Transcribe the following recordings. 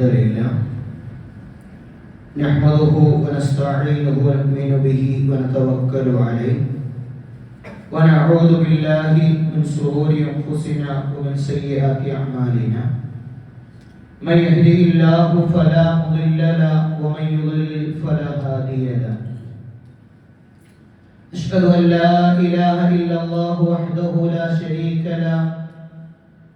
الحمد لله نحمده ونستعينه ونؤمن به ونتوكل عليه ونعوذ بالله من شرور انفسنا ومن سيئات اعمالنا من يهده الله فلا مضل له ومن يضلل فلا هادي له اشهد ان لا اله الا الله وحده لا شريك له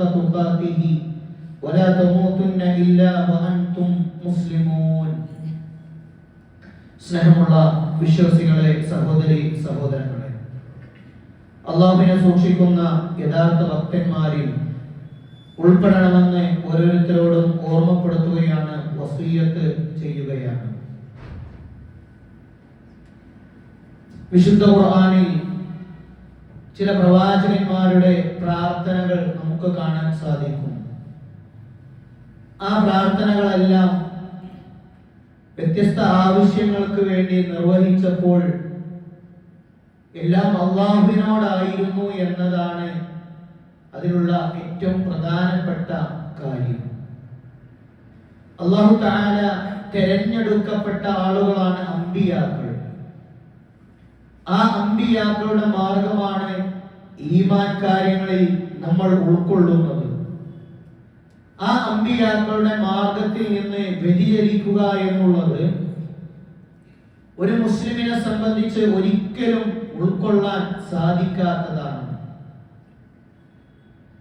تقاته ولا تموتن إلا وأنتم مسلمون സ്നേഹമുള്ള വിശ്വാസികളെ സഹോദരി സഹോദരങ്ങളെ അള്ളാഹുവിനെ സൂക്ഷിക്കുന്ന യഥാർത്ഥ ഭക്തന്മാരിൽ ഉൾപ്പെടണമെന്ന് ഓരോരുത്തരോടും ഓർമ്മപ്പെടുത്തുകയാണ് വസീയത്ത് ചെയ്യുകയാണ് വിശുദ്ധ ഖുർആനിൽ ചില പ്രവാചകന്മാരുടെ പ്രാർത്ഥനകൾ നമുക്ക് കാണാൻ സാധിക്കും. ആ പ്രാർത്ഥനകളെല്ലാം വ്യത്യസ്ത ആവശ്യങ്ങൾക്ക് വേണ്ടി നിർവഹിച്ചപ്പോൾ എല്ലാം അള്ളാഹുവിനോടായിരുന്നു എന്നതാണ് അതിലുള്ള ഏറ്റവും പ്രധാനപ്പെട്ട കാര്യം. അള്ളാഹു താല തെരഞ്ഞെടുക്കപ്പെട്ട ആളുകളാണ് അമ്പിയാക്കൾ. ആ അമ്പിയാക്കളുടെ മാർഗമാണ് ഈമാൻ കാര്യങ്ങളിൽ നമ്മൾ ഉൾക്കൊള്ളുന്നത്. ആ അമ്പിയാക്കളുടെ മാർഗത്തിൽ നിന്ന് വ്യതിചരിക്കുക എന്നുള്ളത് ഒരു മുസ്ലിമിനെ സംബന്ധിച്ച് ഒരിക്കലും ഉൾക്കൊള്ളാൻ സാധിക്കാത്തതാണ്.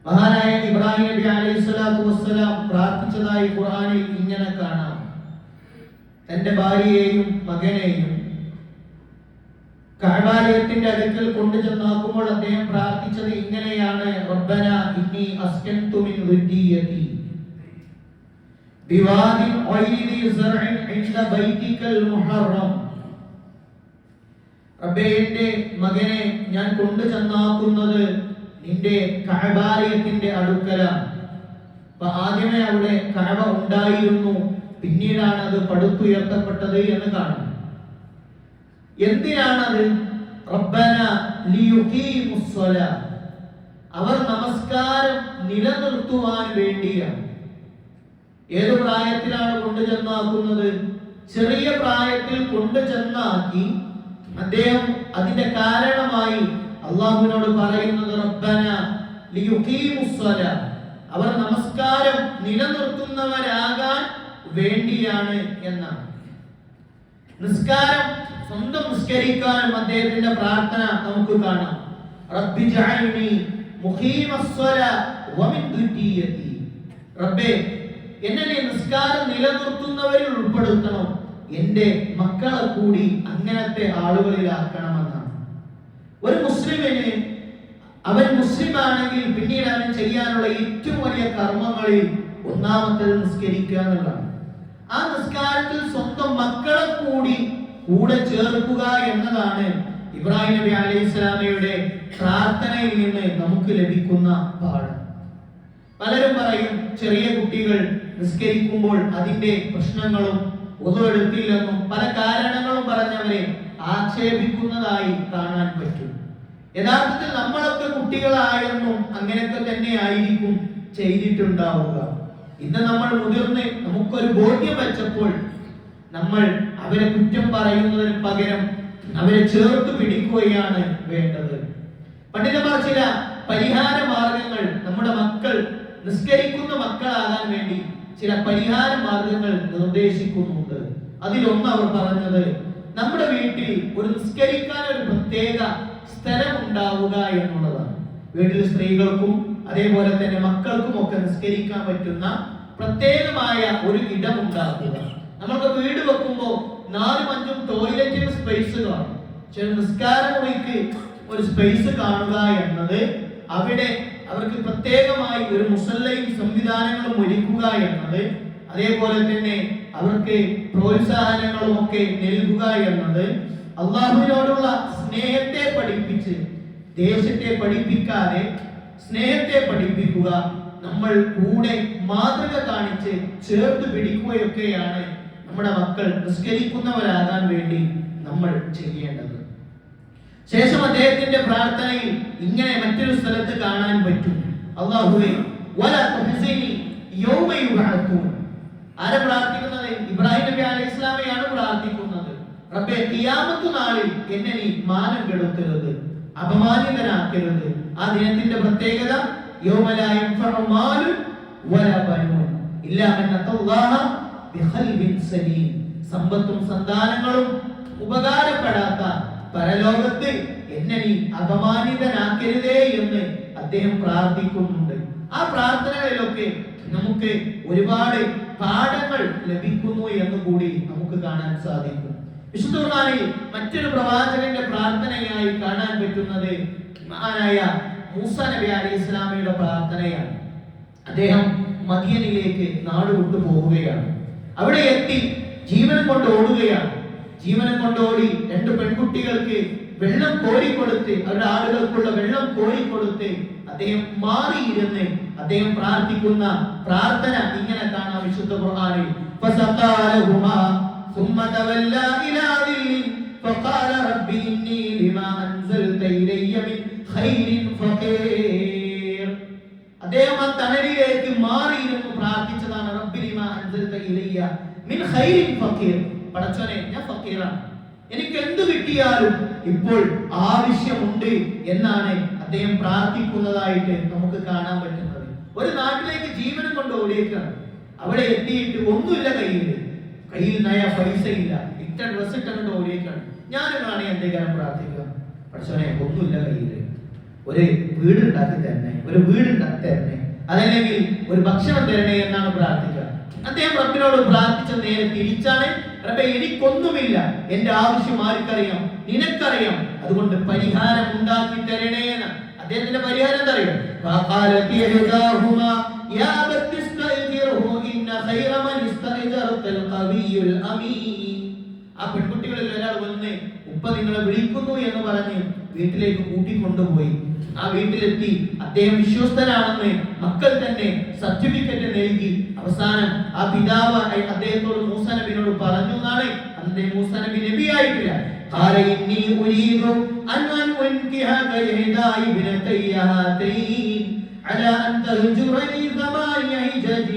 മഹാനായ ഇബ്രാഹിം നബി അലൈഹി സ്വലാത്തു വസ്സലാം പ്രാർത്ഥിച്ചതായി ഖുർആനിൽ ഇങ്ങനെ കാണാം. തന്റെ ഭാര്യയെയും മകനെയും കഅബാലയത്തിന്റെ അടുക്കൽ കൊണ്ടുചെന്നാക്കുമ്പോൾ അദ്ദേഹം പ്രാർത്ഥിച്ചത് ഇങ്ങനെയാണ് റബ്ബന ഇന്നി അസ്കൻതു മിൻ ദുരിയതി ബിവാദിൻ ഗൈരി സർഇൻ ഇൻദ ബൈതിക്കൽ മുഹറം. റബ്ബേ എന്റെ മകനെ ഞാൻ കൊണ്ടുചെന്നാക്കുന്നത് നിന്റെ കഅബാലയത്തിന്റെ അടുക്കലാണ്. അപ്പൊ ആദ്യമേ അവിടെ കഅബ ഉണ്ടായിരുന്നു പിന്നീടാണ് അത് പടുത്തുയർത്തപ്പെട്ടത് എന്ന് കാണുന്നു എന്തിനാണത്? റബ്ബന അവർ നമസ്കാരം നിലനിർത്തുവാൻ വേണ്ടിയാണ്. ഏത് പ്രായത്തിലാണ് കൊണ്ടുചെന്നാക്കുന്നത് ചെറിയ പ്രായത്തിൽ കൊണ്ടുചെന്നാക്കി അദ്ദേഹം അതിന്റെ കാരണമായി അള്ളാഹുവിനോട് പറയുന്നത് റബ്ബന അവർ നമസ്കാരം നിലനിർത്തുന്നവരാകാൻ വേണ്ടിയാണ് എന്നാണ്. നിസ്കാരം സ്വന്തം നിസ്കരിക്കാനും അദ്ദേഹത്തിന്റെ പ്രാർത്ഥന നമുക്ക് കാണാം. റബ്ബി ജഅൽനി മുഖീമസ്സല വമിൻ ദുരിയതി റബ്ബേ എന്നെ നീ നിസ്കാരം നിലനിർത്തുന്നവരിൽ ഉൾപ്പെടുത്തണം. എന്റെ മക്കളെ കൂടി അങ്ങനത്തെ ആളുകളിലാക്കണമെന്നാണ്. ഒരു മുസ്ലിമിന് അവൻ മുസ്ലിം ആണെങ്കിൽ പിന്നീട് അവൻ ചെയ്യാനുള്ള ഏറ്റവും വലിയ കർമ്മങ്ങളിൽ ഒന്നാമത്തേത് നിസ്കരിക്കുക എന്നുള്ളതാണ്. ആ നിസ്കാരത്തിൽ സ്വന്തം മക്കളെ കൂടി കൂടെ ചേർക്കുക എന്നതാണ് ഇബ്രാഹിം നബി അലൈഹി സ്വലാമയുടെ പ്രാർത്ഥനയിൽ നിന്ന് നമുക്ക് ലഭിക്കുന്ന പാഠം. പലരും പറയും ചെറിയ കുട്ടികൾ നിസ്കരിക്കുമ്പോൾ അതിന്റെ പ്രശ്നങ്ങളും ഒന്നുമെടുത്തില്ലെന്നും പല കാരണങ്ങളും പറഞ്ഞവരെ ആക്ഷേപിക്കുന്നതായി കാണാൻ പറ്റും. യഥാർത്ഥത്തിൽ നമ്മളൊക്കെ കുട്ടികളായെന്നും അങ്ങനെയൊക്കെ തന്നെ ആയിരിക്കും ചെയ്തിട്ടുണ്ടാവുക. ഇന്ന് നമ്മൾ മുതിർന്ന് നമുക്കൊരു ബോധ്യം വെച്ചപ്പോൾ നമ്മൾ അവരെ കുറ്റം പറയുന്നതിന് പകരം അവരെ ചേർത്ത് പിടിക്കുകയാണ് വേണ്ടത്. പണ്ഡിതന്മാർ ചില പരിഹാര മാർഗങ്ങൾ നമ്മുടെ മക്കൾ നിസ്കരിക്കുന്ന മക്കളാകാൻ വേണ്ടി ചില പരിഹാര മാർഗങ്ങൾ നിർദ്ദേശിക്കുന്നുണ്ട്. അതിലൊന്ന് അവർ പറഞ്ഞത് നമ്മുടെ വീട്ടിൽ ഒരു നിസ്കരിക്കാൻ ഒരു പ്രത്യേക സ്ഥലം ഉണ്ടാവുക എന്നുള്ളതാണ്. വീട്ടിൽ സ്ത്രീകൾക്കും അതേപോലെ തന്നെ മക്കൾക്കും ഒക്കെ നിസ്കരിക്കാൻ പറ്റുന്ന പ്രത്യേകമായ ഒരു ഇടം ഉണ്ടാക്കുക നമ്മൾക്ക് വീട് വെക്കുമ്പോൾ നാലും അഞ്ചും ടോയ്ലറ്റിന് സ്പേസ് കാണും ചില നിസ്കാര മുറിക്ക് ഒരു സ്പേസ് കാണുക എന്നത് അവിടെ അവർക്ക് പ്രത്യേകമായി ഒരു മുസല്ലയും സംവിധാനങ്ങളും ഒരുക്കുക എന്നത് അതേപോലെ തന്നെ അവർക്ക് പ്രോത്സാഹനങ്ങളും ഒക്കെ നൽകുക എന്നത് അള്ളാഹുവിനോടുള്ള സ്നേഹത്തെ പഠിപ്പിച്ച് ദേശത്തെ പഠിപ്പിക്കാതെ സ്നേഹത്തെ പഠിപ്പിക്കുക നമ്മൾ കൂടെ മാതൃക കാണിച്ച് ചേർത്ത് പിടിക്കുകയൊക്കെയാണ് നമ്മുടെ മക്കൾ നിസ്കരിക്കുന്നവരാകാൻ വേണ്ടി നമ്മൾ ചെയ്യേണ്ടത്. ശേഷം അദ്ദേഹത്തിന്റെ പ്രാർത്ഥനയിൽ ഇങ്ങനെ മറ്റൊരു സ്ഥലത്ത് കാണാൻ പറ്റും. അള്ളാഹുവേ ആരെ പ്രാർത്ഥിക്കുന്നത്? ഇബ്രാഹിം നബി അലൈഹി ഇസ്ലാമയാണ് പ്രാർത്ഥിക്കുന്നത്. റബ്ബെ ഖിയാമത്ത് നാളിൽ എന്നെ നീ മാനം കെടുത്തരുത് അപമാനിതനാക്കരുത്. ആ ദിനത്തിന്റെ പ്രത്യേകത യൗമല യൻഫഉ മാലുൻ വല ബനൂൻ. ഇല്ലാ സമ്പത്തും സന്താനങ്ങളും ഉപകാരപ്പെടാത്ത പരലോകത്ത് എന്നെ നീ അപമാനിതനാക്കരുതേ എന്ന് അദ്ദേഹം പ്രാർത്ഥിക്കുന്നുണ്ട്. ആ പ്രാർത്ഥനകളിലൊക്കെ നമുക്ക് ഒരുപാട് പാഠങ്ങൾ ലഭിക്കുന്നു എന്ന് കൂടി നമുക്ക് കാണാൻ സാധിക്കും. വിശുദ്ധ ഖുർആനിൽ മറ്റൊരു പ്രവാചകന്റെ പ്രാർത്ഥനയായി കാണാൻ പറ്റുന്നത് മഹാനായ മൂസ നബി അലി ഇസ്ലാമിയുടെ പ്രാർത്ഥനയാണ്. അദ്ദേഹം മദിയനിലേക്ക് നാടുവിട്ടു പോവുകയാണ്. അവിടെ എത്തി ജീവനം കൊണ്ട് ഓടുകയാണ് ജീവനം കൊണ്ട് ഓടി രണ്ട് പെൺകുട്ടികൾക്ക് വെള്ളം കോരിക്കൊടുത്ത് അവരുടെ ആളുകൾക്കുള്ള വെള്ളം കോരിക്കൊടുത്ത് അദ്ദേഹം മാറിയിരുന്ന് അദ്ദേഹം പ്രാർത്ഥിക്കുന്ന പ്രാർത്ഥന ഇങ്ങനെ കാണാം വിശുദ്ധ ഖുർആനിൽ ഫസഖാലഹുമാ ثم تولى إلى ظل فقال رب إني لما أنزلت إلي من خير فقير അദ്ദേഹം ആ തണലിലേക്ക് മാറിയിരുന്നു പ്രാർത്ഥിച്ചതാണ് റബ്ബി ലിമാ അൻസൽത ഇലയ്യ മിൻ ഖൈരിൻ ഫഖീർ പടച്ചോനെ ഞാൻ ഫക്കീറാണ്. എനിക്ക് എന്ത് കിട്ടിയാലും ഇപ്പോൾ ആവശ്യമുണ്ട് എന്നാണ് അദ്ദേഹം പ്രാർത്ഥിക്കുന്നതായിട്ട് നമുക്ക് കാണാൻ പറ്റുന്നത്. ഒരു നാട്ടിലേക്ക് ജീവനം കൊണ്ട് ഓടിയേക്കാണ്. അവിടെ എത്തിയിട്ട് ഒന്നുമില്ല കയ്യിൽ കയ്യിൽ നയ പൈസ ഇല്ല. ഇട്ട ഡ്രസ് ഇട്ടുകൊണ്ട് ഓടിയേക്കാണ്. ഞാനൊന്നാണ് എന്തെങ്കിലും പ്രാർത്ഥിക്കുക. പക്ഷേ ഒന്നുമില്ല കയ്യിൽ ഒരു വീട് ഉണ്ടാക്കി തരണേ. ഒരു വീട് ഉണ്ടാക്കി തരണേ. അതല്ലെങ്കിൽ ഒരു ഭക്ഷണം തരണേ എന്നാണ് പ്രാർത്ഥിക്കുക. അദ്ദേഹം റബ്ബിനോട് പ്രാർത്ഥിച്ച നേരെ തിരിച്ചാണ്. റബ്ബെ എനിക്കൊന്നുമില്ല. എന്റെ ആവശ്യം ആർക്കറിയാം? നിനക്കറിയാം. അതുകൊണ്ട് പരിഹാരം ഉണ്ടാക്കി തരണേന അദ്ദേഹത്തിന്റെ പരിഹാരം എന്താ ആ പെൺകുട്ടികളിൽ ഒരാൾ വന്ന് ഉപ്പ നിങ്ങളെ വിളിക്കുന്നു എന്ന് പറഞ്ഞ് വീട്ടിലേക്ക് കൂട്ടിക്കൊണ്ടുപോയി. ആ വീട്ടിലെത്തി അദ്ദേഹം വിശ്വസ്തനാണെന്ന് മക്കൾ തന്നെ സർട്ടിഫിക്കറ്റ് നൽകി അവസാനം ആ പിതാവ് അ- അദ്ദേഹത്തോട് മൂസ നബിനോട് പറഞ്ഞു എന്നാണ് അന്നേ മൂസ നബി നബിയായിട്ടില്ല قال إني أريد أن أنكحك إحدى ابنتي هاتين على أن تهجرني ثمانية حجج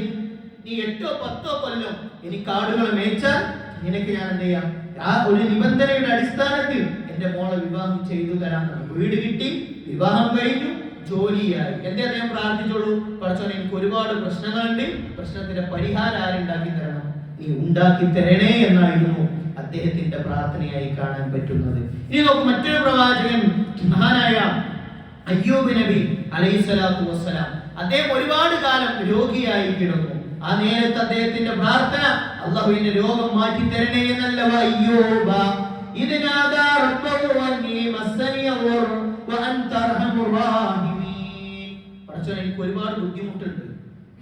നീ എട്ടോ പത്തോ കൊല്ലം എനിക്ക് ആടുകളെ മേച്ചാൽ നിനക്ക് ഞാൻ എന്ത് ചെയ്യാം ആ ഒരു നിബന്ധനയുടെ അടിസ്ഥാനത്തിൽ എന്റെ മോളെ വിവാഹം ചെയ്തു തരാൻ വീട് കിട്ടി വിവാഹം കഴിഞ്ഞു ജോലിയായി. എന്തേ അദ്ദേഹം പ്രാർത്ഥിച്ചോളൂ. പഠിച്ചോ എനിക്ക് ഒരുപാട് പ്രശ്നങ്ങളുണ്ട്. പ്രശ്നത്തിന്റെ പരിഹാരം ആരുണ്ടാക്കി തരണം? നീ ഉണ്ടാക്കി തരണേ എന്നായിരുന്നു അദ്ദേഹത്തിന്റെ പ്രാർത്ഥനയായി കാണാൻ പറ്റുന്നത്. ഇനി നോക്ക് മറ്റൊരു പ്രവാചകൻ മഹാനായ അയ്യൂബ് നബി അലൈഹി സ്വലാത്തു വസ്സലാം. അദ്ദേഹം ഒരുപാട് കാലം രോഗിയായി കിടന്നു. ആ നേരത്തെ അദ്ദേഹത്തിന്റെ പ്രാർത്ഥന അള്ളാഹുവിന്റെ രോഗം മാറ്റി തരണേ എന്നല്ല അയ്യൂബ. ഇതിനാദാ റബ്ബഹു അന്നീ മസ്സനിയ ളുർ വഅൻത അർഹമുർ റാഹിമീൻ പടച്ചോനെ എനിക്ക് ഒരുപാട് ബുദ്ധിമുട്ടുണ്ട്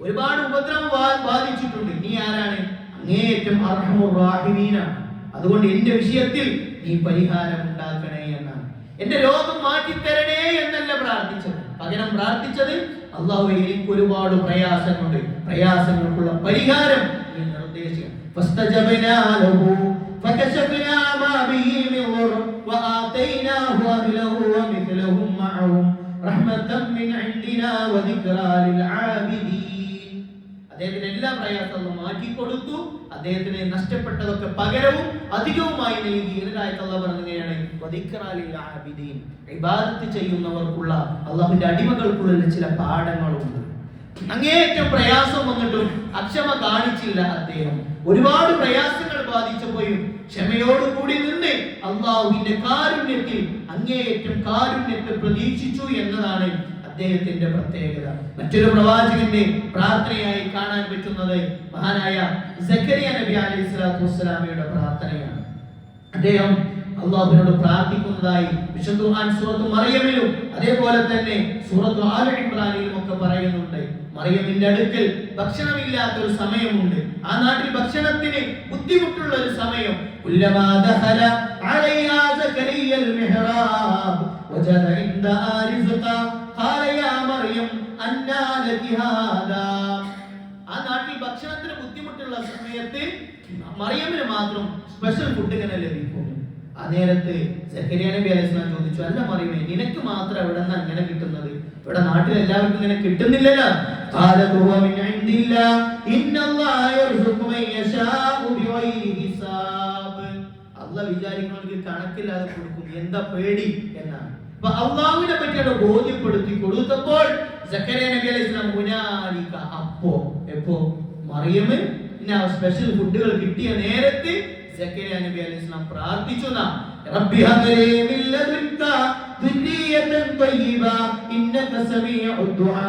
ഒരുപാട് ഉപദ്രവം ബാ- ബാധിച്ചിട്ടുണ്ട് നീ ആരാണ് അങ്ങേയറ്റം അർഹമുർ റാഹിമീനാണ് അതുകൊണ്ട് എന്റെ വിഷയത്തിൽ നീ പരിഹാരം ഉണ്ടാക്കണേ എന്നാണ് എന്റെ രോഗം മാറ്റിത്തരണേ എന്നല്ല പ്രാർത്ഥിച്ചത് പകരം പ്രാർത്ഥിച്ചത് അള്ളാഹു എനിക്ക് ഒരുപാട് പ്രയാസങ്ങളുണ്ട് പ്രയാസങ്ങൾക്കുള്ള പരിഹാരം നീ നിർദ്ദേശിക്കണം فاستجبنا له فكشفنا ما به من ضر وآتيناه أهله ومثلهم معهم رحمة من عندنا وذكرى للعابدين അദ്ദേഹത്തിന് എല്ലാ പ്രയാസങ്ങളും മാറ്റിക്കൊടുത്തു അദ്ദേഹത്തിന് നഷ്ടപ്പെട്ടതൊക്കെ പകരവും അധികവുമായി നൽകി എന്നതായിട്ടുള്ള പറഞ്ഞുകയാണ് ഇബാദത്ത് ചെയ്യുന്നവർക്കുള്ള അള്ളാഹുവിന്റെ അടിമകൾക്കുള്ള ചില പാഠങ്ങളുണ്ട് അങ്ങേയറ്റം പ്രയാസം വന്നിട്ടും അക്ഷമ കാണിച്ചില്ല അദ്ദേഹം. ഒരുപാട് പ്രയാസങ്ങൾ ബാധിച്ചപ്പോഴും ക്ഷമയോടുകൂടി നിന്ന് അള്ളാഹുവിന്റെ കാരുണ്യത്തിൽ അങ്ങേയറ്റം കാരുണ്യത്തെ പ്രതീക്ഷിച്ചു എന്നതാണ് അദ്ദേഹത്തിന്റെ പ്രത്യേകത. മറ്റൊരു പ്രവാചകന്റെ പ്രാർത്ഥനയായി കാണാൻ പറ്റുന്നത് മഹാനായ സക്കരിയ നബി അലൈഹി സ്വലാത്തു വസ്സലാമയുടെ പ്രാർത്ഥനയാണ്. അദ്ദേഹം അള്ളാഹുവിനോട് പ്രാർത്ഥിക്കുന്നതായി വിശുദ്ധ സൂറത്ത് മറിയമിലും അതേപോലെ തന്നെ സൂറത്ത് ആലിമ്രാനിലും ഒക്കെ പറയുന്നുണ്ട്. മറിയത്തിന്റെ അടുക്കൽ ഭക്ഷണമില്ലാത്ത ഒരു സമയമുണ്ട്. ആ നാട്ടിൽ ഭക്ഷണത്തിന് ബുദ്ധിമുട്ടുള്ള ഒരു സമയം ആ നാട്ടിൽ ഭക്ഷണത്തിന് ബുദ്ധിമുട്ടുള്ള സമയത്ത് മറിയമ്മിന് മാത്രം സ്പെഷ്യൽ ഫുഡ് ഇങ്ങനെ ലഭിക്കും. ആ നേരത്ത് സക്കരിയ നബി അലൈഹിസ്ലാം ചോദിച്ചു അല്ല മറിയമേ നിനക്ക് മാത്രം എവിടെ നിന്ന് അങ്ങനെ കിട്ടുന്നത്? ഇവിടെ നാട്ടിൽ എല്ലാവർക്കും ഇങ്ങനെ കിട്ടുന്നില്ലല്ലോ. قالت هو من عند الله إن الله يرزق من يشاء بغير حساب അള്ളാഹ് വിചാരിക്കുന്നവർക്ക് കണക്കില്ലാതെ കൊടുക്കും എന്താ പേടി എന്നാണ് അപ്പൊ അള്ളാഹുവിനെ പറ്റിയാണ് ബോധ്യപ്പെടുത്തി കൊടുത്തപ്പോൾ സക്കറിയ നബി അലൈഹി സ്വലാം ഹുനാലിക അപ്പോ എപ്പോ മറിയമ്മ് പിന്നെ സ്പെഷ്യൽ ഫുഡുകൾ കിട്ടിയ നേരത്ത് സക്കറിയ നബി അലൈഹി സ്വലാം പ്രാർത്ഥിച്ചു എന്നാ റബ്ബി ഹബ്ലി മിൻ ലദുൻക ദുരിയതൻ തയ്യിബ ഇന്നക സമീഉ ദുആ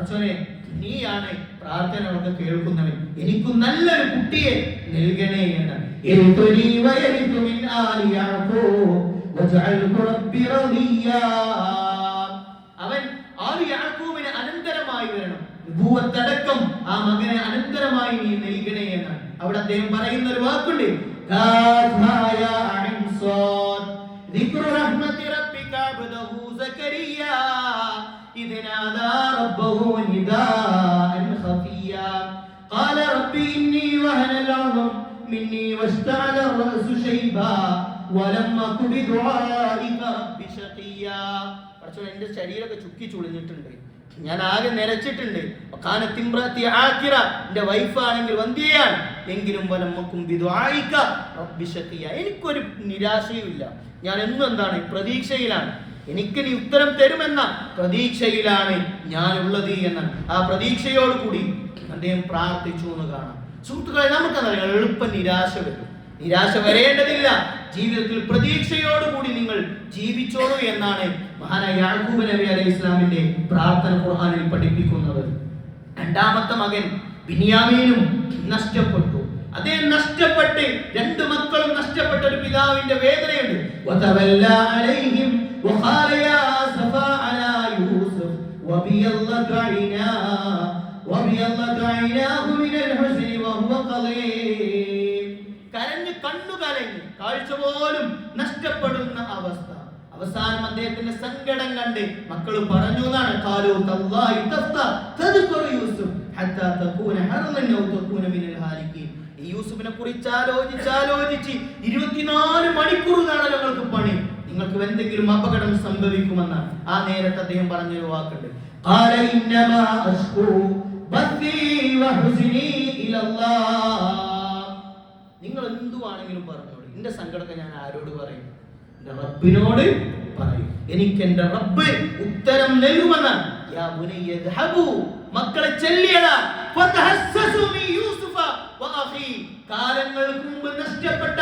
പടച്ചോനെ നീയാണ് പ്രാർത്ഥനകളൊക്കെ കേൾക്കുന്നവൻ എനിക്ക് നല്ലൊരു കുട്ടിയെ നൽകണേ എന്ന് യരിതുനി വയരിതു മിൻ ആലി യാഖൂബ് വജഅൽഹു റബ്ബി റളിയാ അവൻ ആലി യാഖൂബിന് അനന്തരമായി വരണം നബുവത്തടക്കം ആ മകനെ അനന്തരമായി നീ നൽകണേ എന്ന് അവിടെ അദ്ദേഹം പറയുന്ന ഒരു വാക്കുണ്ട് കാഫായ അൻ സാദ് ذكر رحمة ربك عبده زكريا إذ نادى ربه نداء خفيا قال رب إني وهن العظم مني واشتعل الرأس شيبا ولم أك بدعائك رب شقيا കുറച്ചു എന്റെ ശരീരമൊക്കെ ചുക്കി ചുളിഞ്ഞിട്ടുണ്ട് ഞാൻ ആകെ നിരച്ചിട്ടുണ്ട് കാനത്തിമ്രത്തി ആക്കിറ എന്റെ വൈഫ് ആണെങ്കിൽ വന്ധ്യയാണ് എങ്കിലും വലമ്മക്കും ബിദുആയിക റബ്ബി ശഖിയ എനിക്കൊരു നിരാശയുമില്ല ഞാൻ എന്നും എന്താണ് പ്രതീക്ഷയിലാണ് എനിക്ക് നീ ഉത്തരം തരുമെന്ന പ്രതീക്ഷയിലാണ് ഞാൻ ഉള്ളത് എന്ന്. ആ പ്രതീക്ഷയോടുകൂടി അദ്ദേഹം പ്രാർത്ഥിച്ചു എന്ന് കാണാം. സുഹൃത്തുക്കളെ നമുക്കറിയാം എളുപ്പം നിരാശ വരും നിരാശ വരേണ്ടതില്ല. ജീവിതത്തിൽ പ്രതീക്ഷയോടുകൂടി നിങ്ങൾ ജീവിച്ചോളൂ എന്നാണ് മഹാനായ യാക്കൂബ് നബി അലൈഹി ഇസ്ലാമിന്റെ പ്രാർത്ഥന ഖുർഹാനിൽ പഠിപ്പിക്കുന്നത്. രണ്ടാമത്തെ മകൻ ബിനിയാമീനും നഷ്ടപ്പെട്ടു. അദ്ദേഹം നഷ്ടപ്പെട്ട് രണ്ട് മക്കളും നഷ്ടപ്പെട്ട ഒരു പിതാവിന്റെ വേദനയുണ്ട്. കരഞ്ഞ് കണ്ണു കലങ്ങി കാഴ്ച പോലും നഷ്ടപ്പെടുന്ന അവസ്ഥ. അവസാനം അദ്ദേഹത്തിന്റെ സങ്കടം കണ്ട് മക്കൾ പറഞ്ഞു എന്നാണ് കാലു തല്ലായി തസ്ത തദ്കുറു യൂസുഫ് ഹത്താ തകൂന ഹർലൻ ഔ തകൂന മിനൽ ഹാലിക്കീൻ ഈ യൂസുഫിനെ കുറിച്ച് ആലോചിച്ച് ആലോചിച്ച് ഇരുപത്തിനാല് മണിക്കൂറാണ് ഞങ്ങൾക്ക് പണി. നിങ്ങൾക്ക് എന്തെങ്കിലും അപകടം സംഭവിക്കുമെന്ന് ആ നേരത്തെ അദ്ദേഹം പറഞ്ഞൊരു വാക്കുണ്ട്. നിങ്ങൾ എന്തുവാണെങ്കിലും പറഞ്ഞോളൂ. എന്റെ സങ്കടമൊക്കെ ഞാൻ ആരോട് പറയും? എന്റെ റബ്ബിനോട് പറയും. എനിക്ക് എന്റെ റബ്ബ് ഉത്തരം നൽകുമെന്നാണ് മക്കളെ ചെല്ലിയടാ. കാലങ്ങൾക്ക് മുമ്പ് നഷ്ടപ്പെട്ട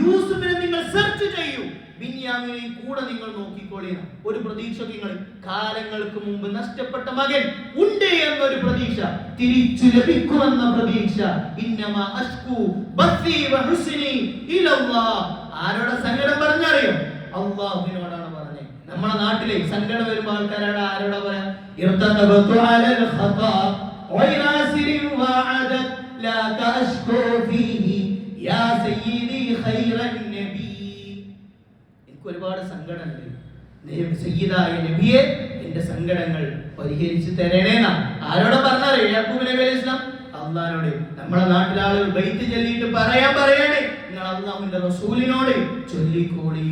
യൂസുഫിനെ നിങ്ങൾ സെർച്ച് ചെയ്യൂ. ബിന്യാമിനെയും കൂടെ നിങ്ങൾ നോക്കിക്കോളിയാണ് ഒരു പ്രതീക്ഷ നിങ്ങൾ കാലങ്ങൾക്ക് മുമ്പ് നഷ്ടപ്പെട്ട മകൻ ഉണ്ട് എന്നൊരു പ്രതീക്ഷ. തിരിച്ചു ലഭിക്കുമെന്ന പ്രതീക്ഷ. ഇന്നമ അഷ്കു ബസ്സി വഹുസിനി ഇലല്ലാ ആരോടെ സങ്കടം പറഞ്ഞറിയോ? അള്ളാഹുവിനോടാണ് പറഞ്ഞത് നമ്മുടെ നാട്ടിലെ സങ്കടം വരുമ്പോൾ ആൾക്കാരോട് ആരോടാ പറയാ? ഇർത്തബത്തു അലൽ ഖതാ വൈനാസിരിൻ വഅദത്ത് لا تشكو فيه يا سيدي خير النبي എനിക്ക് ഒരുപാട് സങ്കടമുണ്ട് നബി- സയ്യിദായ നബിയെ എന്റെ സങ്കടങ്ങൾ പരിഹരിച്ചു തരണേന്നാ ആരോടെ പറഞ്ഞാലേ യാക്കൂബ് നബി അലൈഹി ഇസ്ലാം അള്ളഹാനോട് നമ്മുടെ നാട്ടിലെ ആളുകൾ ബൈത്ത് ചൊല്ലിയിട്ട് പറയാൻ പറയണേ നിങ്ങൾ അള്ളാഹുവിന്റെ റസൂലിനോട് ചൊല്ലിക്കോളി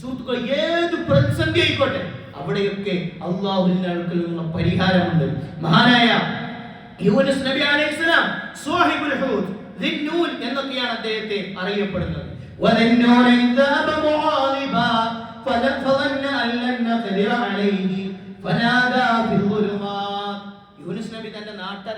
സുഹൃത്തുക്കൾ ഏത് പ്രതിസന്ധി ആയിക്കോട്ടെ അവിടെയൊക്കെ അള്ളാഹുവിന്റെ അടുക്കൽ നിന്നുള്ള പരിഹാരമുണ്ട് മഹാനായ യൂനുസ് നബി അലൈഹിസ്സലാം സ്വാഹിബുൽ ഹൂദ് ദിന്നൂൻ എന്നൊക്കെയാണ് അദ്ദേഹത്തെ അറിയപ്പെടുന്നത് وذنون إذ ذهب مغاضبا فظن أن لن نقدر عليه فنادى في الظلمات യൂനുസ്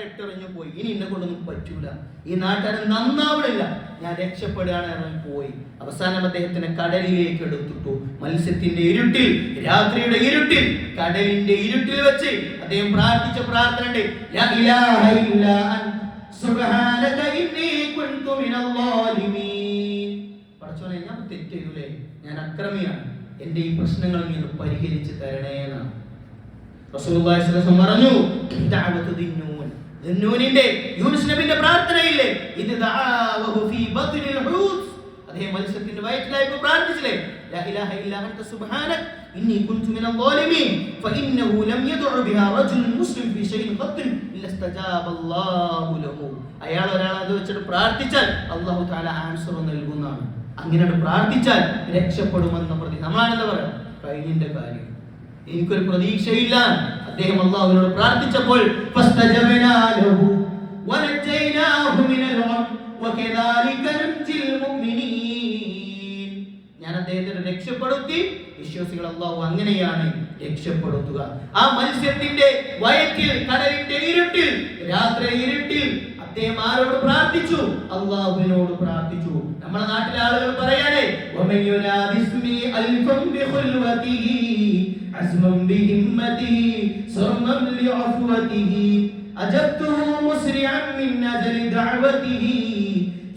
ഇട്ടെറിഞ്ഞു പോയി. ഇനി എന്നെ കൊണ്ടൊന്നും പറ്റൂല. ഈ നാട്ടുകാരൻ നന്നാവണില്ല. ഞാൻ രക്ഷപ്പെടുകയാണ് ഇറങ്ങി പോയി. അവസാനം അദ്ദേഹത്തിനെ കടലിലേക്ക് എടുത്തിട്ടു. മത്സ്യത്തിന്റെ ഇരുട്ടിൽ രാത്രിയുടെ ഇരുട്ടിൽ കടലിന്റെ ഇരുട്ടിൽ വെച്ച് അദ്ദേഹം പ്രാർത്ഥിച്ച പ്രാർത്ഥന ഞാൻ തെറ്റ് ഞാൻ അക്രമിയാണ്. എന്റെ ഈ പ്രശ്നങ്ങൾ നീ പരിഹരിച്ച് തരണേ എന്നാണ് റസൂലുള്ളാഹി സ്വല്ലല്ലാഹു അലൈഹി വസല്ലം പറഞ്ഞു ദിന്നൂനിന്റെ യൂനുസ് നബിയുടെ പ്രാർത്ഥനയില്ലേ? ഇത് ദഅവഹു ഫീ ബത്നിൽ ഹൂത് അദ്ദേഹം മത്സ്യത്തിന്റെ വയറ്റിലായപ്പോൾ പ്രാർത്ഥിച്ചില്ലേ? ലാ ഇലാഹ ഇല്ലാ അൻത സുബ്ഹാനക ഇന്നി കുൻതു മിനൽ ളാലിമീൻ ഫഇന്നഹു ലം യദ്ഉ ബിഹാ റജുൽ മുസ്ലിം ഫീ ഷൈഇൻ ഖത്ത് ഇല്ല ഇസ്തജാബ അല്ലാഹു ലഹു. അയാൾ ഒരാൾ അത് വെച്ചിട്ട് പ്രാർത്ഥിച്ചാൽ അല്ലാഹു തആല ആൻസർ നൽകുന്നതാണ്. അങ്ങനെ പ്രാർത്ഥിച്ചാൽ രക്ഷപ്പെടുമെന്ന പ്രതി നമ്മളാണെന്താ പറയാം കഴിഞ്ഞിന്റെ കാര്യം. എനിക്കൊരു പ്രതീക്ഷയില്ല. അദ്ദേഹം അള്ളാഹുവിനോട് പ്രാർത്ഥിച്ചപ്പോൾ ഞാൻ അദ്ദേഹത്തെ രക്ഷപ്പെടുത്തി. വിശ്വാസികൾ അള്ളാഹു അങ്ങനെയാണ് രക്ഷപ്പെടുത്തുക. ആ മത്സ്യത്തിന്റെ വയറ്റിൽ കടലിന്റെ ഇരുട്ടിൽ രാത്രി ഇരുട്ടിൽ അദ്ദേഹം ആരോട് പ്രാർത്ഥിച്ചു? അള്ളാഹുവിനോട് പ്രാർത്ഥിച്ചു. നമ്മുടെ നാട്ടിലെ ആളുകൾ പറയാണ് "വമൻ യുനാദിസ്മി അൽഫം ബിഖുൽവതിഹി عزما بهمته صرما لعفوته أجبته مسرعا من أجل دعوته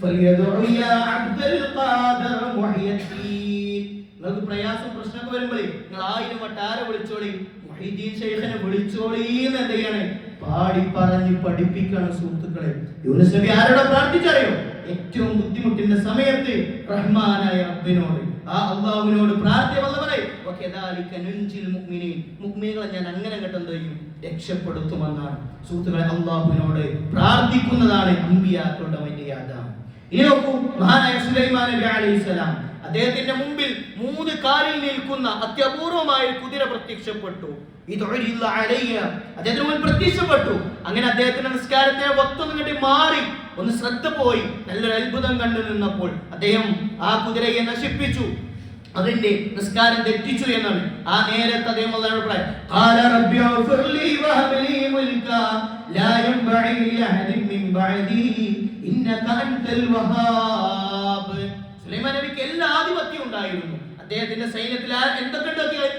فليدع يا عبد القادر محي الدين നിങ്ങൾക്ക് പ്രയാസം പ്രശ്നമൊക്കെ വരുമ്പോഴേ നിങ്ങൾ ആയിരം വട്ടം ആരെ വിളിച്ചോളി മൊഹീദ്ദീൻ ശൈഖിനെ വിളിച്ചോളി എന്ന് എന്ത് ചെയ്യണേ പാടി പറഞ്ഞ് പഠിപ്പിക്കണം സുഹൃത്തുക്കളെ യൂനുസ് നബി ആരോടാ പ്രാർത്ഥിച്ചറിയോ ഏറ്റവും ബുദ്ധിമുട്ടിന്റെ സമയത്ത് റഹ്മാനായ റബ്ബിനോട് ആ അള്ളാഹുവിനോട് പ്രാർത്ഥ്യമല്ലവരെ മുഗ്മിനികളെ ഞാൻ അങ്ങനെ കണ്ടെന്ത് ചെയ്യും? രക്ഷപ്പെടുത്തുമെന്നാണ്. സുഹൃത്തുക്കളെ അള്ളാഹുവിനോട് പ്രാർത്ഥിക്കുന്നതാണ് അമ്പിയാക്കളുടെ മര്യാദ ഇനി നോക്കൂ മഹാനായ സുലൈമാൻ നബി അലൈഹിസ്സലാം അദ്ദേഹത്തിന്റെ മുമ്പിൽ മൂന്ന് കാലിൽ നിൽക്കുന്ന അത്യപൂർവമായ കുതിര പ്രത്യക്ഷപ്പെട്ടു. അദ്ദേഹത്തിന് മുമ്പിൽ പ്രത്യക്ഷപ്പെട്ടു. അങ്ങനെ അദ്ദേഹത്തിന്റെ നിസ്കാരത്തെ വക്തം കണ്ടി മാറി. ഒന്ന് ശ്രദ്ധ പോയി നല്ലൊരു അത്ഭുതം കണ്ടു നിന്നപ്പോൾ അദ്ദേഹം ആ കുതിരയെ നശിപ്പിച്ചു. അതിന്റെ നിസ്കാരം തെറ്റിച്ചു എന്നാണ് ആ നേരത്തെ അദ്ദേഹം അള്ളാഹുവോട് "ഖാല റബ്ബി അഗ്ഫിർ ലീ വഹബ് ലീ മുൽക ലാ മിൻ ബഅദി ഇന്നക അൻതൽ വഹാബ്. സുലൈമാൻ എല്ലാ ആധിപത്യവും ഉണ്ടായിരുന്നു. അദ്ദേഹത്തിന്റെ സൈന്യത്തിൽ എന്തൊക്കെ ഉണ്ടാക്കിയത്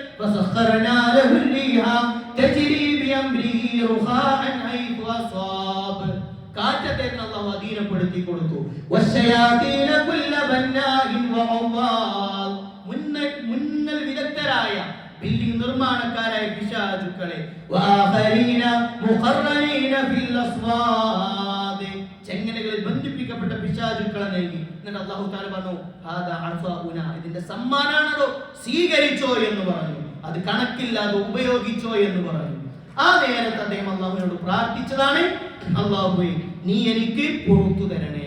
കാറ്റത്തെ അള്ളാഹു അധീനപ്പെടുത്തി കൊടുത്തു. മുന്നൽ വിദഗ്ധരായ ബിൽഡിംഗ് നിർമ്മാണക്കാരായ പിശാചുക്കളെ. ചെങ്ങലകളിൽ ബന്ധിപ്പിക്കപ്പെട്ട പിശാചുക്കളെ നൽകി. എന്നിട്ട് അള്ളാഹു താല പറഞ്ഞു ഇതിന്റെ സമ്മാനാണോ സ്വീകരിച്ചോ എന്ന് പറഞ്ഞു. അത് കണക്കില്ലാതെ ഉപയോഗിച്ചോ എന്ന് പറഞ്ഞു. ആ നേരത്തെ അദ്ദേഹം അള്ളാഹുവിനോട് പ്രാർത്ഥിച്ചതാണ് അള്ളാഹുബൈ നീ എനിക്ക് പുറത്തു തരണേ.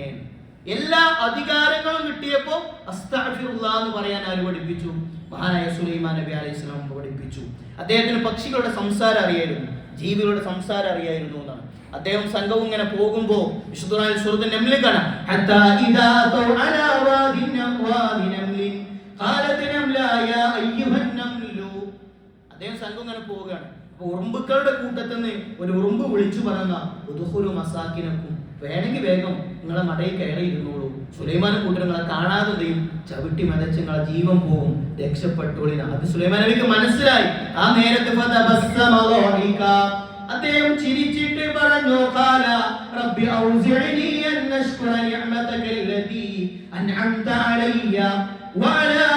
എല്ലാ അധികാരങ്ങളും കിട്ടിയപ്പോ അസ്തഗ്ഫിറുല്ലാ എന്ന് പറയാൻ ആര് പഠിപ്പിച്ചു? മഹാനായ സുലൈമാൻ നബി അലൈഹി സ്വലാം പഠിപ്പിച്ചു. അദ്ദേഹത്തിന് പക്ഷികളുടെ സംസാരം അറിയായിരുന്നു. ജീവികളുടെ സംസാരം അറിയായിരുന്നു എന്നാണ്. അദ്ദേഹം സംഘവും ഇങ്ങനെ പോകുമ്പോ അദ്ദേഹം സംഘം ഇങ്ങനെ പോവുകയാണ്. ഉറുമ്പുക്കളുടെ കൂട്ടത്തിൽ നിന്ന് ഒരു ഉറുമ്പ് വിളിച്ചു പറയുന്ന ഉദുഹുലു മസാക്കിനക്കും വേണമെങ്കിൽ വേഗം നിങ്ങളെ മടയിൽ കയറിയിരുന്നോളൂ സുലൈമാനെ കൂട്ടരങ്ങളെ കാണാതെ ചെയ്യും ചവിട്ടി മതച്ച് നിങ്ങളെ ജീവൻ പോകും രക്ഷപ്പെട്ടോളിന് അത് സുലൈമാൻ നബിക്ക് മനസ്സിലായി. ആ നേരത്തെ അദ്ദേഹം ചിരിച്ചിട്ട് പറഞ്ഞു കാല റബ്ബി ഔസിഅനി അൻ അഷ്കുറ നിഅമതകല്ലതി അൻഅംത അലയ്യ വഅലാ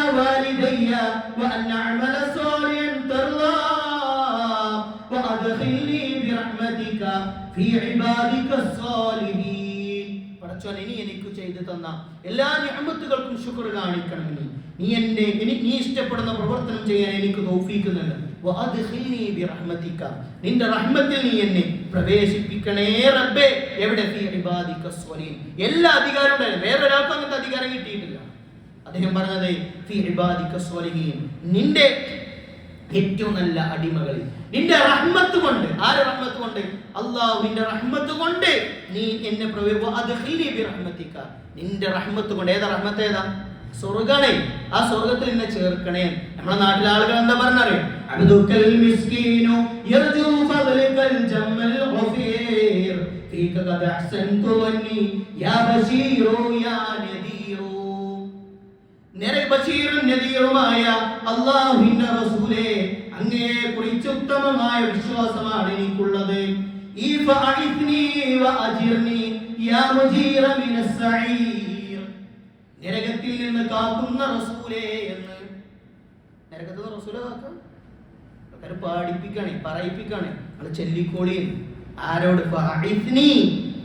പടച്ചോൻ ഇനി എനിക്ക് ചെയ്തു തന്ന എല്ലാ നിഅമത്തുകൾക്കും ശുക്ർ കാണിക്കണമെന്ന്. നീ എന്റെ എനിക്ക് നീ ഇഷ്ടപ്പെടുന്ന പ്രവർത്തനം ചെയ്യാൻ എനിക്ക് തോഫിക്കുന്നുണ്ട് നിന്റെ റഹ്മത്തിൽ നീ എന്നെ പ്രവേശിപ്പിക്കണേ റബ്ബേ. എവിടെ? എല്ലാ അധികാരവും ഉണ്ടായിരുന്നു. വേറൊരാൾക്കും അങ്ങനത്തെ അധികാരം കിട്ടിയിട്ടില്ല. അദ്ദേഹം പറഞ്ഞത് നിന്റെ ഏറ്റവും നല്ല അടിമകൾ നിന്റെ റഹ്മത്ത് കൊണ്ട്. ആരെ റഹ്മത്ത് കൊണ്ട്? അള്ളാഹുവിന്റെ റഹ്മത്ത് കൊണ്ട്. നീ എന്നെ റഹ്മത്തിക്ക നിന്റെ റഹ്മത്ത് കൊണ്ട്. ഏതാ റഹ്മത്ത് ഏതാ? സ്വർഗണേ ആ സ്വർഗത്തിൽ എന്നെ ചേർക്കണേ. നമ്മുടെ നാട്ടിലെ ആളുകൾ എന്താ പറഞ്ഞറിയോ? നേരെ റസൂലേ അങ്ങയെ കുറിച്ച് ഉത്തമമായ വിശ്വാസമാണ് എനിക്കുള്ളത്. ഈ നരകത്തിൽ നിന്ന് കാക്കുന്ന റസൂലേ എന്ന്. നരകത്തിൽ നിന്ന് റസൂലെ കാക്കാം? ആൾക്കാർ പാടിപ്പിക്കാണ് പറയിപ്പിക്കാണ്. അത് ചെല്ലിക്കോളി ആരോട്?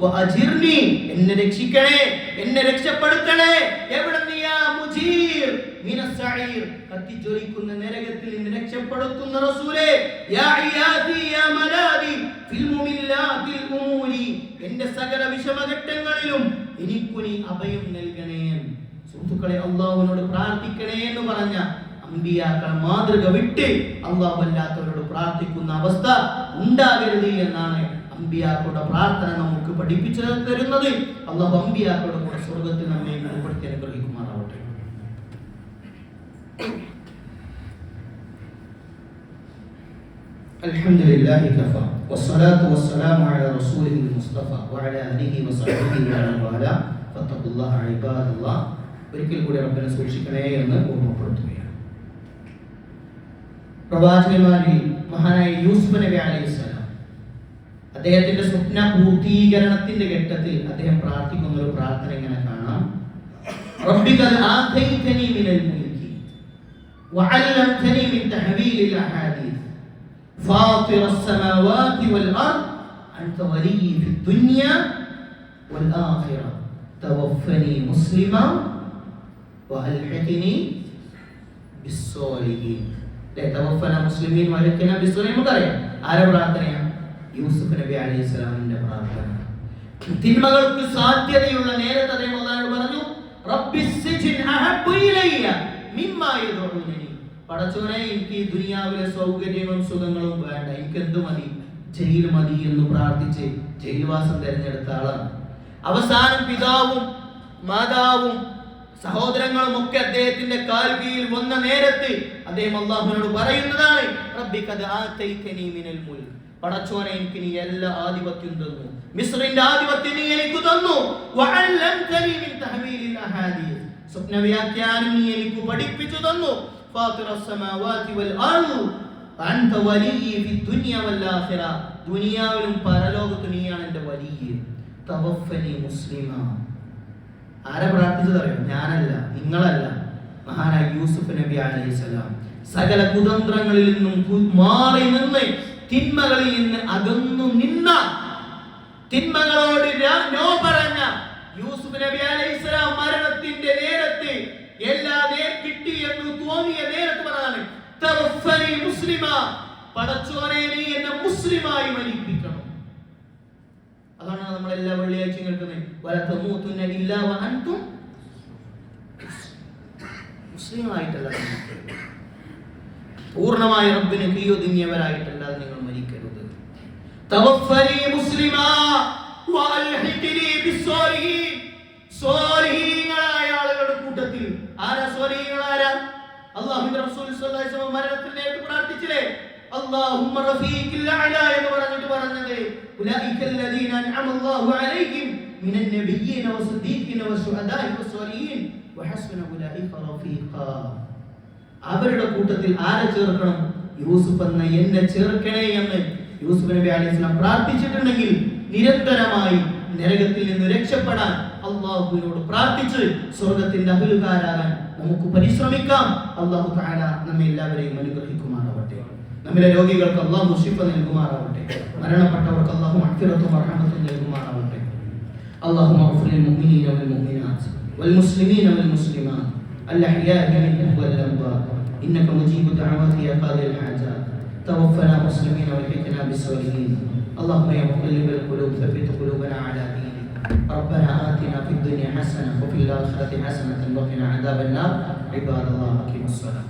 വഅജിർനി എന്നെ രക്ഷിക്കണേ എന്നെ രക്ഷപ്പെടുത്തണേ. എവിടെ നീ മുജീർ? മിനസ് സഈർ കത്തിജ്വലിക്കുന്ന നരകത്തിൽ നിന്ന് രക്ഷപ്പെടുത്തുന്ന റസൂലേ യാ ഇയാദി യാ മലാദി ഫിൽ മുമില്ലാതിൽ ഉമൂരി എന്റെ സകല വിഷമഘട്ടങ്ങളിലും എനിക്കു അഭയം നൽകണേ. സുഹൃത്തുക്കളെ അള്ളാഹുവിനോട് പ്രാർത്ഥിക്കണേ എന്ന് പറഞ്ഞ അമ്പിയാക്കൾ മാതൃക വിട്ട് അള്ളാഹു അല്ലാത്തവരോട് പ്രാർത്ഥിക്കുന്ന അവസ്ഥ ഉണ്ടാകരുത് എന്നാണ് അമ്പിയാക്കളുടെ പ്രാർത്ഥന നമുക്ക് പഠിപ്പിച്ചു തരുന്നത് അള്ളാഹു അമ്പിയാക്കളുടെ കൂടെ സ്വർഗത്തിൽ നമ്മെ ഉൾപ്പെടുത്തി അനുഗ്രഹിക്കുമാറാവട്ടെ الحمد لله كفى والصلاة والسلام على رسوله المصطفى وعلى آله وصحبه ومن والاه فاتقوا الله عباد الله ഒരിക്കൽ കൂടി റബ്ബിനെ സൂക്ഷിക്കണേ എന്ന് ഓർമ്മപ്പെടുത്തുകയാണ് പ്രവാചകന്മാരിൽ മഹാനായ യൂസുഫ് നബി അലൈഹിസ്സലാം അദ്ദേഹത്തിന്റെ സ്വപ്ന പൂർത്തീകരണത്തിന്റെ ഘട്ടത്തിൽ അദ്ദേഹം പ്രാർത്ഥിക്കുന്ന ഒരു പ്രാർത്ഥന ഇങ്ങനെ കാണാം റബ്ബി ഖദ് ആതൈതനി മിനൽ മുൽക്കി വഅല്ലംതനി മിൻ തഹ്വീലിൽ അഹാദീസ് فاطر السماوات والأرض أنت ولي في الدنيا والآخرة توفني مسلما وألحقني بالصالحين അല്ലേ തവഫന മുസ്ലിമീൻ വലക്കന ബിസ്വലീൻ നമുക്കറിയാം ആരെ പ്രാർത്ഥനയാണ് യൂസുഫ് നബി അലൈഹി സ്വലാമിന്റെ പ്രാർത്ഥന. തിന്മകൾക്ക് സാധ്യതയുള്ള നേരത്തെ അദ്ദേഹം അള്ളാഹുവിനോട് പറഞ്ഞു പടച്ചോനെ എനിക്ക് ഈ ദുനിയാവിലെ സൗകര്യങ്ങളും സുഖങ്ങളും വേണ്ട. എനിക്ക് എന്ത് മതി? ജയിൽ മതി എന്ന് പ്രാർത്ഥിച്ച് ജയിൽവാസം തിരഞ്ഞെടുത്ത ആളാണ്. അവസാനം പിതാവും മാതാവും സഹോദരങ്ങളും ഒക്കെ അദ്ദേഹത്തിന്റെ കാൽവിയിൽ വന്ന നേരത്ത് അദ്ദേഹം അള്ളാഹുവിനോട് പറയുന്നതാണ് പടച്ചോനെ എനിക്ക് നീ എല്ലാ ആധിപത്യം തന്നു. മിസ്രിന്റെ ആധിപത്യം നീ എനിക്ക് തന്നു. സ്വപ്ന വ്യാഖ്യാനം നീ എനിക്ക് പഠിപ്പിച്ചു തന്നു. ദുനിയാവിലും പരലോകത്തും നീയാണ് എന്റെ വലിയ. തവഫനി മുസ്ലിമ. ആരെ പ്രാർത്ഥിച്ചത് അറിയാം? ഞാനല്ല നിങ്ങളല്ല. മഹാനായ യൂസുഫ് നബി അലൈഹിസ്സലാം സകല കുതന്ത്രങ്ങളിൽ നിന്നും മാറി നിന്ന് തിന്മകളിൽ നിന്ന് അകന്നു നിന്ന തിന്മകളോട് നോ പറഞ്ഞ യൂസുഫ് നബി അലൈഹിസ്സലാം മരണത്തിന്റെ നേരത്തെ എല്ലാ നേർ കിട്ടി എന്ന് തോന്നിയ നേരത്ത് പറഞ്ഞാണ് മുസ്ലിമ പടച്ചോനെ നീ എന്നെ മുസ്ലിമായി മരിപ്പിക്കണം. എല്ലാ വെള്ളിയാഴ്ചയും കേൾക്കുന്നത് വലത്തമൂത്തുന്ന ഇല്ലാ വഅൻതും മുസ്ലിമായിട്ടല്ല. പൂർണമായ റബ്ബിന് കീയൊതുങ്ങിയവരായിട്ടല്ലാതെ നിങ്ങൾ മരിക്കരുത്. മുസ്ലിമാ കൂട്ടത്തിൽ. ആരാ സ്വാലിഹീങ്ങളാരാ? അള്ളാഹു റസൂൽ സ്വല്ലല്ലാഹു അലൈഹി വസല്ലം മരണത്തിലേക്ക് പ്രാർത്ഥിച്ചില്ലേ? اللهم رفيق الأعلى എന്ന് പറഞ്ഞിട്ട് പറഞ്ഞത് أولئك الذين أنعم الله عليهم من النبيين والصديقين والشهداء والصالحين وحسن أولئك رفيقا അവരുടെ കൂട്ടത്തിൽ ആരെ ചേർക്കണം യൂസുഫ് എന്ന എന്നെ ചേർക്കണേ എന്ന് യൂസുഫ് നബി അലൈഹി സ്വലാം പ്രാർത്ഥിച്ചിട്ടുണ്ടെങ്കിൽ നിരന്തരമായി നരകത്തിൽ നിന്ന് രക്ഷപ്പെടാൻ അള്ളാഹുവിനോട് പ്രാർത്ഥിച്ച് സ്വർഗത്തിന്റെ അഹലുകാരാകാൻ നമുക്ക് പരിശ്രമിക്കാം അള്ളാഹു താല നമ്മെ എല്ലാവരെയും അനുഗ്രഹിക്കുമാറാവട്ടെ നമ്മിലെ രോഗികൾക്ക് അള്ളാഹു ശിഫ നൽകുമാറാവട്ടെ മരണപ്പെട്ടവർക്ക് അള്ളാഹു അക്കിറത്തും അർഹമത്തും നൽകുമാറാവട്ടെ اللهم اغفر للمؤمنين والمؤمنات والمسلمين والمسلمات الأحياء منهم والأموات إنك مجيب الدعوات يا قاضي الحاجات توفنا مسلمين والحقنا بالصالحين اللهم يا مقلب القلوب ثبت قلوبنا على دينك ربنا آتنا في الدنيا حسنة وفي الآخرة حسنة وقنا عذاب النار عباد الله أقيموا الصلاة